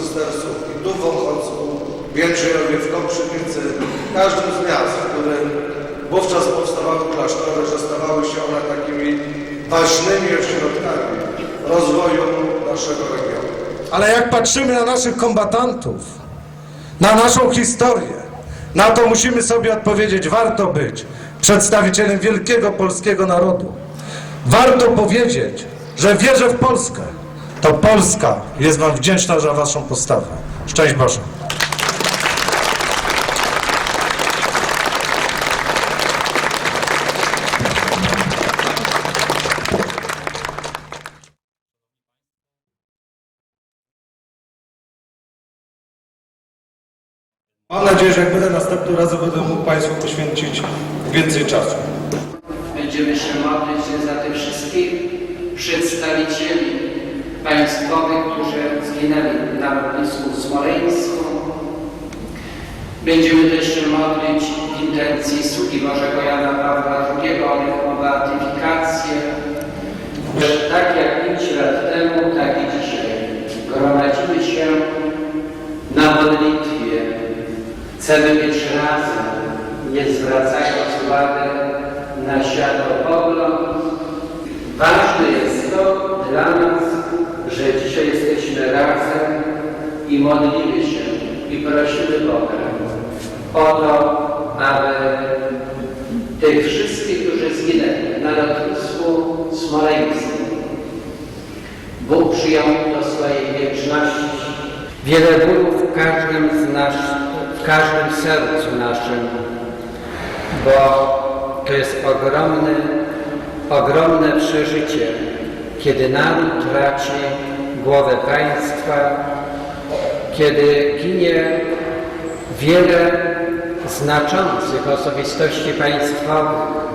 ojców cystersów i tu w Ochocku, w Jędrzejowie, w Koprzynicy, w każdym z miast, w którym wówczas powstawały klasztory, że stawały się one takimi ważnymi ośrodkami rozwoju naszego regionu. Ale jak patrzymy na naszych kombatantów, na naszą historię, na to musimy sobie odpowiedzieć, warto być przedstawicielem wielkiego polskiego narodu. Warto powiedzieć, że wierzę w Polskę. To Polska jest Wam wdzięczna za Waszą postawę. Szczęść Boże. Mam nadzieję, że jak będę następnym razem, będę mógł Państwu poświęcić więcej czasu. Będziemy się modlić za tych wszystkich przedstawicieli państwowych, którzy zginęli na lotnisku smoleńsku. Będziemy też się modlić w intencji sługi Bożego Jana Pawła II o ich beatyfikację, że tak jak 5 lat temu, tak i dzisiaj gromadzimy się na modlitwie. Chcemy być razem, nie zwracając uwagi na światopogląd. Ważne jest to dla nas, że dzisiaj jesteśmy razem i modlimy się i prosimy Boga o to, aby tych wszystkich, którzy zginęli na lotnisku smoleńskim, Bóg przyjął do swojej wieczności. Wiele bólu w każdym z nas, w każdym sercu naszym, bo to jest ogromne, ogromne przeżycie, kiedy naród traci głowę państwa, kiedy ginie wiele znaczących osobistości państwowych,